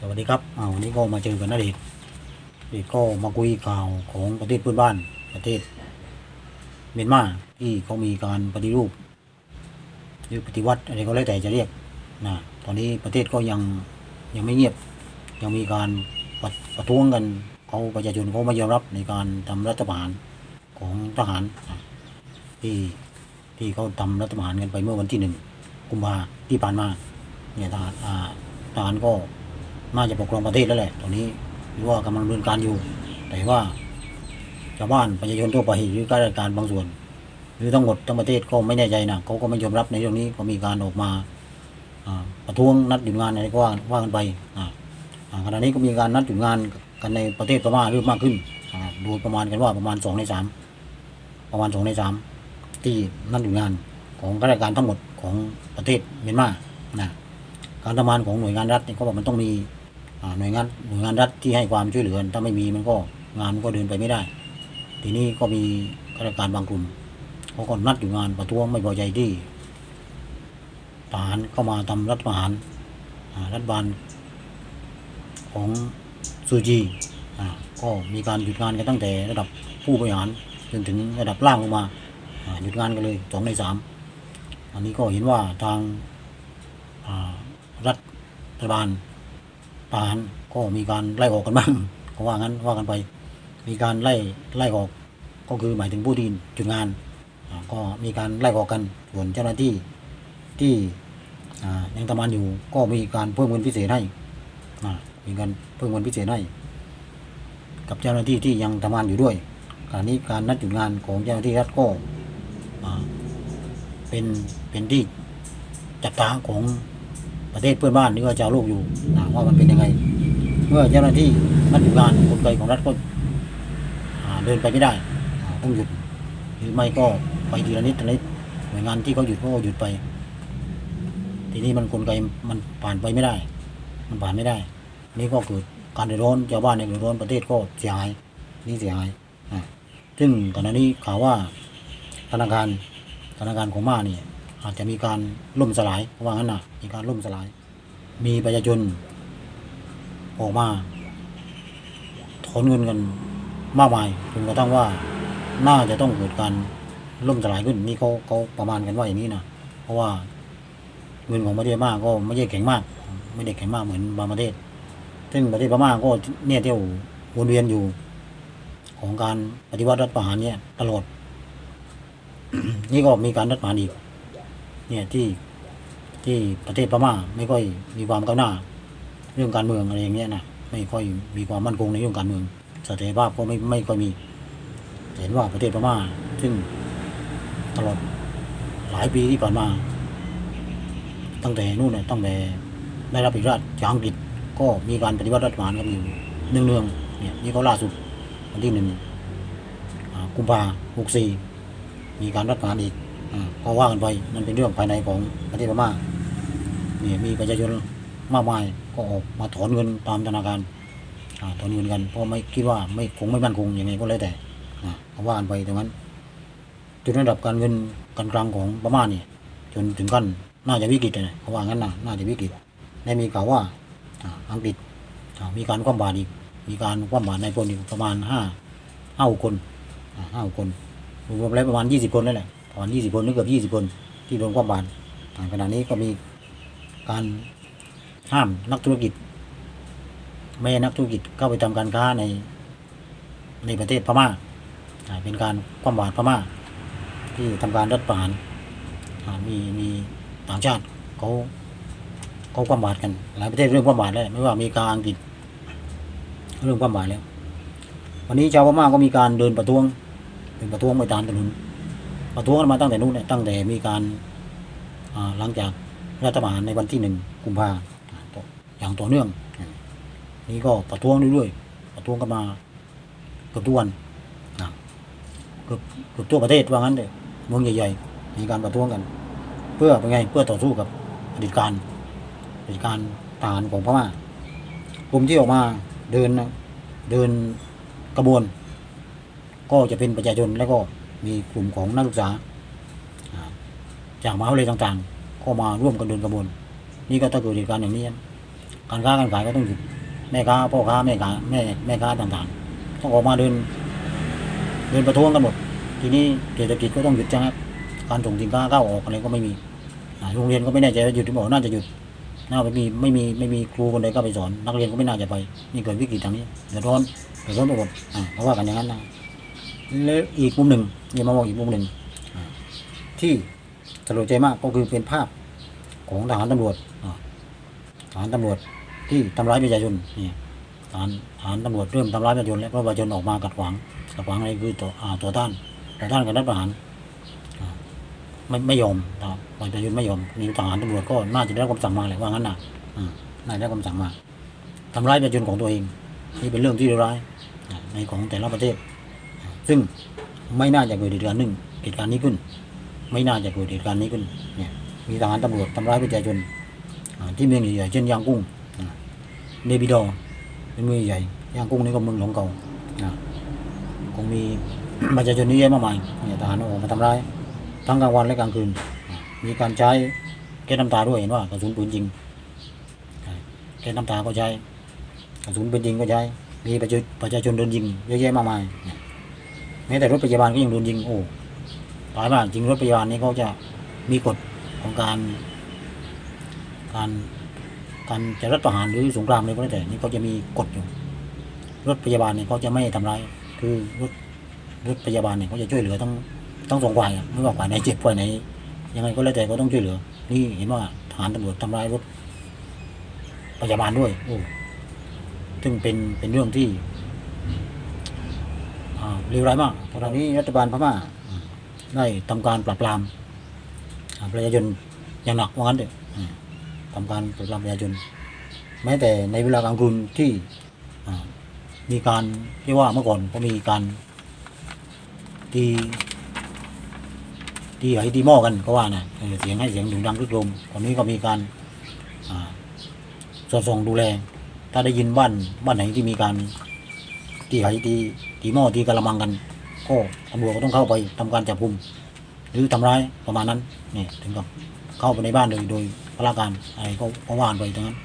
สวัสดีครับอ่าวันนี้ก็มาเจอกันนะเด็กเด็กก็มาคุยข่าวของประเทศเพื่อนบ้าน ประเทศเมียนมาที่เขามีการปฏิรูปหรือปฏิวัติอะไรก็แล้วแต่จะเรียกนะตอนนี้ประเทศก็ยังยังไม่เงียบ ยังมีการประประท้วงกันเขาประชาชนเขาไม่ยอมรับในการทำรัฐประหารของทหารที่ที่เขาทำรัฐประหารกันไปเมื่อวันที่หนึ่งกุมภาที่ผ่านมาเนี่ยทหารทหารก็ น่าจะปกครองประเทศแล้วแหละตอนนี้หรือว่ากำลังดำเนินการอยู่ แต่ว่าชาวบ้านประชาชนทั่วไปหรือข้าราชการบางส่วน หรือทั้งหมดทั้งประเทศก็ไม่แน่ใจนะเขาก็ไม่ยอมรับในเรื่องนี้ก็มีการออกมาประท้วงนัดหยุดงานอะไรก็ว่าว่ากันไปขณะนี้ก็มีการนัดหยุดงานกันในประเทศพม่าเริ่มมากขึ้นโดยประมาณกันว่าประมาณสองในสามประมาณสองในสามที่นัดหยุดงานของข้าราชการทั้งหมดของประเทศเมียนมานะการทำงานของหน่วยงานรัฐเนี่ยเขาบอกมันต้องมี หน่วยงานหน่วยงานรัฐที่ให้ความช่วยเหลือ ถ้าไม่มีมันก็งานมันก็เดินไปไม่ได้ ทีนี้ก็มีข้าราชการบางกลุ่มเขาก็นัดอยู่งานประท้วงไม่พอใจที่ทหารเข้ามาทำรัฐประหารรัฐบาลของซูจีก็มีการหยุดงานกันตั้งแต่ระดับผู้บริหารจนถึงระดับล่างลงมาหยุดงานกันเลยสองในสามอันนี้ก็เห็นว่าทางรัฐบาล ทหารก็มีการไล่ออกกันบ้างก็ว่างั้นว่ากันไป มีการไล่ไล่ออกก็คือหมายถึงผู้ที่จุดงานก็มีการไล่ออกกันส่วนเจ้าหน้าที่ที่ยังทำงานอยู่ก็มีการเพิ่มเงินพิเศษให้มีการเพิ่มเงินพิเศษให้กับเจ้าหน้าที่ที่ยังทำงานอยู่ด้วยการนี้การนัดหยุดงานของเจ้าหน้าที่รัฐก็เป็นเป็นที่จับตาของ ประเทศเพื่อนบ้านหรือว่าชาวโลกอยู่นะว่ามันเป็นยังไง เมื่อเจ้าหน้าที่นัดหยุดงานกลไกของรัฐก็เดินไปไม่ได้ต้องหยุดหรือไม่ก็ไปทีละนิดทีละนิดหน่วยงานที่เขาหยุดก็หยุดไป ทีนี้มันกลไกมันผ่านไปไม่ได้ มันผ่านไม่ได้ นี่ก็เกิดการเดือดร้อนชาวบ้านในยเดือดร้อนประเทศก็เสียหายนี่เสียหายซึ่งก่อนหน้านี้ข่าวว่าธนาคารธนาคารของมาเนี่ย อาจจะมีการล่มสลายว่างั้นนะมีการล่มสลาย มีประชาชนออกมาถอนเงินกันมากมายจนกระทั่งว่าน่าจะต้องเกิดการล่มสลายขึ้นนี่เขาเขาประมาณกันว่าอย่างนี้นะเพราะว่าเงินของประเทศพม่าก็ไม่ใช่แข็งมาก ไม่ได้แข็งมากเหมือนบางประเทศ ซึ่งประเทศพม่าก็เนี่ยเที่ยววนเวียนอยู่ ของการปฏิวัติรัฐประหารเนี่ยตลอด นี่ก็มีการรัฐประหารอีก เนี่ยที่ที่ประเทศพม่าไม่ค่อยมีความก้าวหน้า เรื่องการเมืองอะไรอย่างเงี้ยนะไม่ค่อยมีความมั่นคงในเรื่องการเมืองเสถียรภาพก็ไม่ไม่ค่อยมี เห็นว่าประเทศพม่า ซึ่งตลอดหลายปีที่ผ่านมา ตั้งแต่นู่นเนี่ยตั้งแต่ได้รับอิสรราชจากอังกฤษก็มีการปฏิวัติรัฐประหารกันอยู่เนืองๆเนี่ยนี่ก็ล่าสุดวันที่หนึ่งกุมภาหกสี่มีการรัฐประหารอีก อ่าก็ว่ากันไปนั่นเป็นเรื่องภายในของประเทศพม่าเนี่ยมีประชาชนมากมายก็ออกมาถอนเงินตามธนาคารอ่าถอนเงินกันเพราะไม่คิดว่าไม่คงไม่มั่นคงยังไงก็แล้วแต่อ่าก็ว่ากันไปตรงนั้นจนระดับการเงินการคลังของพม่าเนี่ยจนถึงขั้นน่าจะวิกฤตเลยเขาว่างั้นนะน่าจะวิกฤตได้มีข่าวว่าอังกฤษมีการคว่ำบาตรอีก มีการคว่ำบาตรในพลอีกประมาณห้าห้าคนห้าคนรวมแล้วประมาณยี่สิบคนนั่นแหละ ประมาณยี่สิบคนหรือเกือบยี่สิบคนที่โดนความบานอ่าขณะนี้ก็มีการห้ามนักธุรกิจ ไม่ให้นักธุรกิจเข้าไปทำการค้าในในประเทศพม่าอ่าเป็นการความบาดพม่า ที่ทำการรัฐประหารมีมีต่างชาติเขาเขาความบาดกัน หลายประเทศเรื่องความบาดแล้วไม่ว่าอเมริกาอังกฤษเรื่องความบาดแล้ว วันนี้ชาวพม่าก็มีการเดินประท้วงเดินประท้วงไปตามถนน ประท้วงกันมาตั้งแต่นู้นเนี่ยตั้งแต่มีการหลังจากรัฐประหารในวันที่หนึ่งกุมภาอย่างต่อเนื่อง นี่ก็ประท้วงเรื่อยๆประท้วงกันมาเกือบทุกวันเกือบเกือบทั่วประเทศว่างั้นเลยเมืองใหญ่ๆมีการประท้วงกัน เพื่อเป็นไงเพื่อต่อสู้กับเผด็จการเผด็จการทหารของพม่ากลุ่มที่ออกมาเดินเดินกระบวน ก็จะเป็นประชาชนแล้วก็ มีกลุ่มของนักศึกษา จากมหาวิทยาลัยต่างๆ ก็มาร่วมกันเดินกระบวน นี่ก็ถ้าเกิดเหตุการณ์อย่างนี้ การค้าการขายก็ต้องหยุดแม่ค้าพ่อค้าแม่ค้าแม่แม่ค้าต่างๆ ต้องออกมาเดิน เดินประท้วงกันหมด ทีนี้เศรษฐกิจก็ต้องหยุดชะงัการส่งสินค้าเข้าออกอะไรก็ไม่มีโรงเรียนก็ไม่แน่ใจว่าหยุดหรือเปล่าน่าจะหยุดน่าไม่มีไม่มีไม่มีครูคนใดก็ไปสอน นักเรียนก็ไม่น่าจะไปนี่เกิดวิกฤตทางนี้เดือดร้อนเดือดร้อนไปหมดอ่าเพราะว่ากันอย่างนั้นนะ แล้วอีกมุมหนึ่งนี่มาบอกอีกมุมหนึ่งอ่าที่สลดใจมากก็คือเป็นภาพของทหารตำรวจอ่าทหารตำรวจที่ทำร้ายประชาชนนี่ทหารทหารตำรวจเริ่มทำร้ายประชาชนแล้วเพราะประชาชนออกมากัดขวางกัดขวางอะไรคือต่ออ่าต่อต้านต่อต้านการรัฐประหารอ่าไม่ไม่ยอมนะครับประชาชนไม่ยอมนี่ทหารตำรวจก็น่าจะได้รับคำสั่งมาแหละว่างั้นนะอืมน่าจะได้รับคำสั่งมาทำร้ายประชาชนของตัวเองนี่เป็นเรื่องที่ร้ายอ่าในของแต่ละประเทศอ่า ซึ่งไม่น่าจะเกิดเหตุการณ์หนึ่งเหตุการณ์นี้ขึ้น ไม่น่าจะเกิดเหตุการณ์นี้ขึ้นเนี่ยมีทหารตำรวจทำร้ายประชาชนที่เมืองใหญ่ๆเช่นยางกุ้งเนบิดอเป็นเมืองใหญ่ยางกุ้งนี่ก็เมืองหลวงเก่าคงมีประชาชนนี้เยอะมากมายเนี่ยทหารออกมาทำร้าย ทั้งกลางวันและกลางคืน มีการใช้แก๊สน้ำตาด้วยเห็นว่ากระสุนปืนจริงแก๊สน้ำตาก็ใช้กระสุนปืนจริงก็ใช้มีประชาประชาชนโดนยิงเยอะแยะมากมายเนี่ย แม้แต่รถพยาบาลก็ยังโดนยิงโอ้ตายมากจริงรถพยาบาลนี่เขาจะมีกฎของการ การการจะรัฐประหารหรือสงครามอะไรก็แล้วแต่นี่เขาจะมีกฎอยู่ รถพยาบาลเนี่ยเขาจะไม่ทำร้ายคือรถรถพยาบาลเนี่ยเขาจะช่วยเหลือต้องต้องสองฝ่ายไม่ว่าฝ่ายไหนเจ็บฝ่ายไหนยังไงก็แล้วแต่เขาต้องช่วยเหลือ นี่เห็นว่าทหารตำรวจทำร้ายรถพยาบาลด้วยโอ้ซึ่งเป็นเป็นเรื่องที่ เลวร้ายมากตอนนี้รัฐบาลพม่าได้ทำการปราบปรามอ่าประชาชนอย่างหนักว่างั้นเถอะทำการปราบปรามประชาชนแม้แต่ในเวลากลางคืนที่มีการเรียกว่าเมื่อก่อนก็มีการตีตีไหตีหม้อกันก็ว่านะเสียงให้เสียงดุดังรึกโรมตอนนี้ก็มีการสอดส่องดูแล ถ้าได้ยินบ้านบ้านไหนที่มีการตีไหตี ตีหม้อตีกระมังกัน ก็ตำรวจก็ต้องเข้าไปทำการจับกุมหรือทำร้ายประมาณนั้นนี่ถึงกับเข้าไปในบ้านเลยโดยพละการอะไรก็ก็ว่านไปทั้งนั้น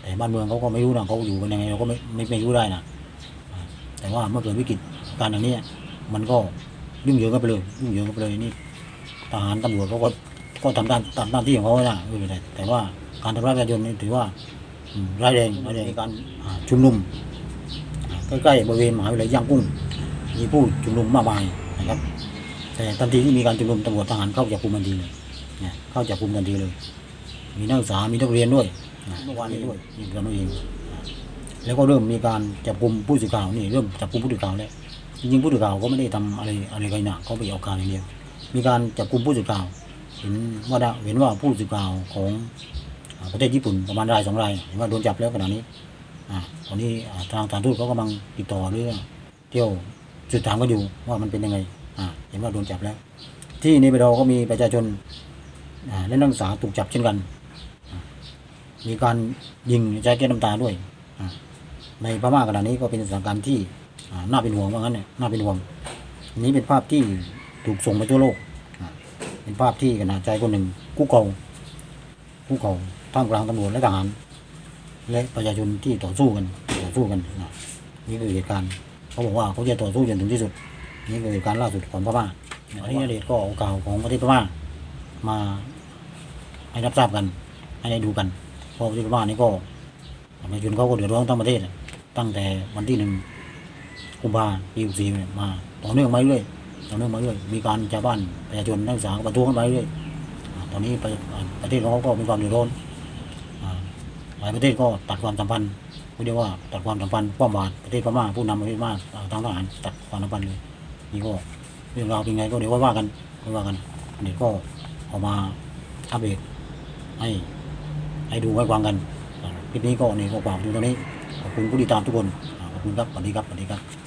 แต่บ้านเมืองเขาก็ไม่รู้นะเขาอยู่กันยังไงเราก็ไม่ไม่ไม่รู้ได้นะแต่ว่าเมื่อเกิดวิกฤตการณ์อย่างนี้มันก็ยุ่งเหยิงกันไปเลยยุ่งเหยิงกันไปเลยนี่ทหารตำรวจเขาก็ก็ทำตามตามหน้าที่ของเขานะเออแต่แต่ว่าการทำร้ายประชาชนนี่ถือว่าร้ายแรงร้ายแรงในการชุมนุม ใกล้ๆบริเวณมหาวิทยาลัยย่างกุ้งมีผู้ชุมนุมมากมายนะครับ แต่ทันทีที่มีการชุมนุมตำรวจทหารเข้าจับกุมทันทีเลยนะเข้าจับกุมทันทีเลย มีนักศึกษามีนักเรียนด้วยเมื่อวานนี้ด้วยนี่กันเอง แล้วก็เริ่มมีการจับกลุ่มผู้สื่อข่าวนี่เริ่มจับกลุ่มผู้สื่อข่าวแล้วจริงๆผู้สื่อข่าวก็ไม่ได้ทำอะไรอะไรกันหนักเขาไปออกข่าวอย่างเดียวมีการจับกลุ่มผู้สื่อข่าวเห็นว่าเห็นว่าผู้สื่อข่าวของประเทศญี่ปุ่นประมาณรายสองรายเห็นว่าโดนจับแล้วขณะนี้ อ่าตอนนี้อ่าทางสถานทูตเขากำลังติดต่อเรื่องเที่ยวสืบถามกันอยู่ว่ามันเป็นยังไงอ่าเห็นว่าโดนจับแล้ว ที่ในบดอก็มีประชาชนอ่าและนักศึกษาถูกจับเช่นกัน มีการยิงใช้แก๊สน้ำตาด้วยอ่าในพม่าขณะนี้ก็เป็นสถานการณ์ที่อ่าน่าเป็นห่วงว่างั้นเนี่ยน่าเป็นห่วงนี้เป็นภาพที่ถูกส่งไปทั่วโลกอ่าเป็นภาพที่ขนาดใจคนหนึ่งกู้เก่ากู้เก่าท่ามกลางตำรวจและทหาร และประชาชนที่ต่อสู้กันต่อสู้กันนะนี่คือเหตุการณ์เขาบอกว่าเขาจะต่อสู้จนถึงที่สุด นี่คือเหตุการณ์ล่าสุดของพม่าอันนี้เดชก็เอาข่าวของประเทศพม่ามาให้รับทราบกัน ให้ได้ดูกันเพราะประเทศพม่านี่ก็ประชาชนเขาก็เดือดร้อนทั้งประเทศตั้งแต่วันที่หนึ่งกุมภาปี64เนี่มาต่อเนื่องมาเรื่อยต่อเนื่องมาเรื่อยมีการชาวบ้านประชาชนนักศึกษาประท้วงกันไปเรื่อยตอนนี้ประเทศเขาก็มีความเดือดร้อน หลายประเทศก็ตัดความสัมพันธ์เรียกว่าตัดความสัมพันธ์ความบาดประเทศพม่าผู้นำประเทศพม่าทางทหารตัดความสัมพันธ์เลยนี่ก็เรื่องราวเป็นไงก็เดี๋ยวว่ากันก็ว่ากันเดี๋ยวก็ออกมาอัปเดตให้ให้ดูไว้วางกันอ่าคลิปนี้ก็นี่ก็ฝากดูตรงนี้ขอบคุณผู้ติดตามทุกคนขอบคุณครับสวัสดีครับสวัสดีครับ